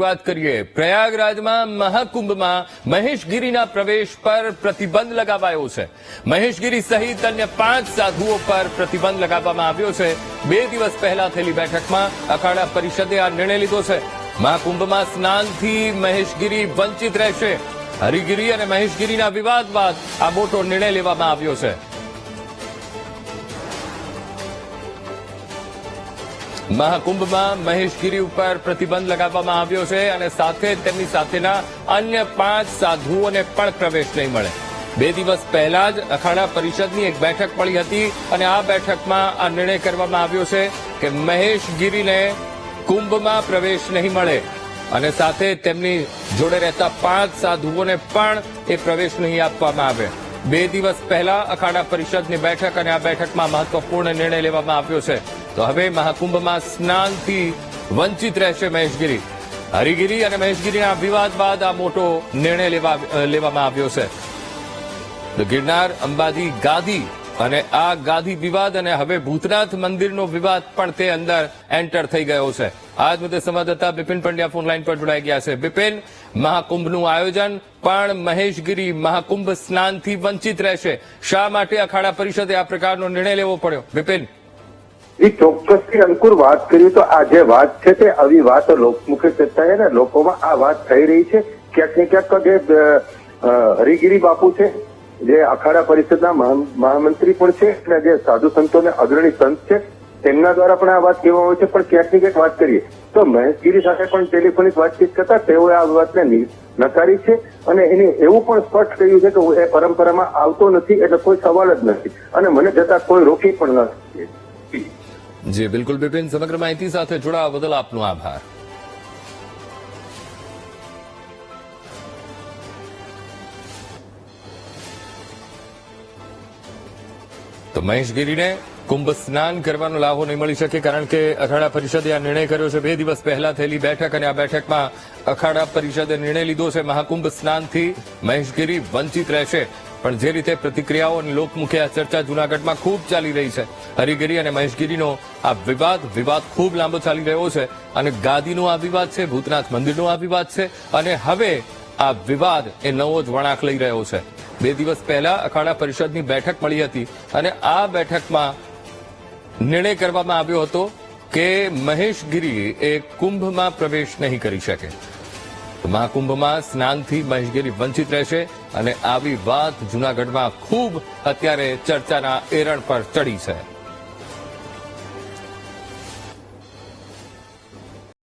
વાત કરીએ. પ્રયાગરાજમાં મહાકુંભમાં મહેશગીરીના પ્રવેશ પર પ્રતિબંધ લગાવાયો છે. મહેશગીરી સહિત અન્ય પાંચ સાધુઓ પર પ્રતિબંધ લગાવવામાં આવ્યો છે. બે દિવસ પહેલા થયેલી બેઠકમાં અખાડા પરિષદે આ નિર્ણય લીધો છે. મહાકુંભમાં સ્નાનથી મહેશગીરી વંચિત રહેશે. હરિગીરી અને મહેશગીરીના વિવાદ બાદ આ મોટો નિર્ણય લેવામાં આવ્યો છે. મહાકુંભમાં મહેશગીરી ઉપર પ્રતિબંધ લગાવવામાં આવ્યો છે અને સાથે તેમની સાથેના અન્ય પાંચ સાધુઓને પણ પ્રવેશ નહીં મળે. બે દિવસ પહેલા જ અખાડા પરિષદની એક બેઠક મળી હતી અને આ બેઠકમાં આ નિર્ણય કરવામાં આવ્યો છે કે મહેશગીરીને કુંભમાં પ્રવેશ નહીં મળે અને સાથે તેમની જોડે રહેતા પાંચ સાધુઓને પણ એ પ્રવેશ નહીં આપવામાં આવે. બે દિવસ પહેલા અખાડા પરિષદની બેઠક અને આ બેઠકમાં મહત્વપૂર્ણ નિર્ણય લેવામાં આવ્યો છે. તો હવે મહાકુંભમાં સ્નાનથી વંચિત રહેશે મહેશગીરી. હરિગીરી અને મહેશગીરીના વિવાદ બાદ આ મોટો નિર્ણય લેવા લેવામાં આવ્યો છે. તો ગિરનાર, અંબાજી, ગાદી અને આ ગાદી વિવાદ અને હવે ભૂતનાથ મંદિરનો વિવાદ પણ તે અંદર એન્ટર થઈ ગયો છે. આજ મુદ્દે સંવાદદાતા બિપિન પંડ્યા ફોનલાઈન પર જોડાઈ ગયા છે. બિપિન, મહાકુંભનું આયોજન, પણ મહેશગીરી મહાકુંભ સ્નાનથી વંચિત રહેશે. શા માટે અખાડા પરિષદે આ પ્રકારનો નિર્ણય લેવો પડ્યો? બિપિન એ ચોક્કસથી અંકુર વાત કરીએ તો આ જે વાત છે તે આવી વાત લોકમુખે ચર્ચાએ ને, લોકોમાં આ વાત થઈ રહી છે. ક્યાંક ને ક્યાંક જે હરિગીરી બાપુ છે, જે અખાડા પરિષદના મહામંત્રી પણ છે અને જે સાધુ સંતોને અગ્રણી સંત છે, તેમના દ્વારા પણ આ વાત કહેવામાં આવે છે. પણ ક્યાંક ને ક્યાંક વાત કરીએ તો મહેશગીરી સાથે પણ ટેલિફોનિક વાતચીત કરતા તેઓએ આ વાતને નકારી છે અને એને એવું પણ સ્પષ્ટ કહ્યું છે કે હું એ પરંપરામાં આવતો નથી એટલે કોઈ સવાલ જ નથી અને મને જતા કોઈ રોકી પણ નથી જી, બિલકુલ બિપિન, સમગ્ર માહિતી સાથે જોડાવા બદલ આપનો આભાર. તો મહેશગીરીને કુંભ સ્નાન કરવાનો લાભો નહીં મળી શકે કારણ કે અખાડા પરિષદે આ નિર્ણય કર્યો છે. બે દિવસ પહેલા થયેલી બેઠક અને આ બેઠકમાં અખાડા પરિષદે નિર્ણય લીધો છે. મહાકુંભ સ્નાનથી મહેશગીરી વંચિત રહેશે. પણ જે રીતે પ્રતિક્રિયાઓ અને લોકમુખે આ ચર્ચા જૂનાગઢમાં ખૂબ ચાલી રહી છે. હરિગીરી અને મહેશગીરીનો આ વિવાદ વિવાદ ખૂબ લાંબો ચાલી રહ્યો છે અને ગાદીનો આ વિવાદ છે, ભૂતનાથ મંદિરનો આ વિવાદ છે અને હવે આ વિવાદ એ નવો જ વળાંક લઈ રહ્યો છે. બે દિવસ પહેલા અખાડા પરિષદની બેઠક મળી હતી અને આ બેઠકમાં નિર્ણય કરવામાં આવ્યો હતો કે મહેશગીરી એ કુંભમાં પ્રવેશ નહીં કરી શકે. મહાકુંભમાં સ્નાનથી મહેશગીરી વંચિત રહેશે અને આવી વાત જૂનાગઢમાં ખૂબ અત્યારે ચર્ચાના એરણ પર ચડી છે.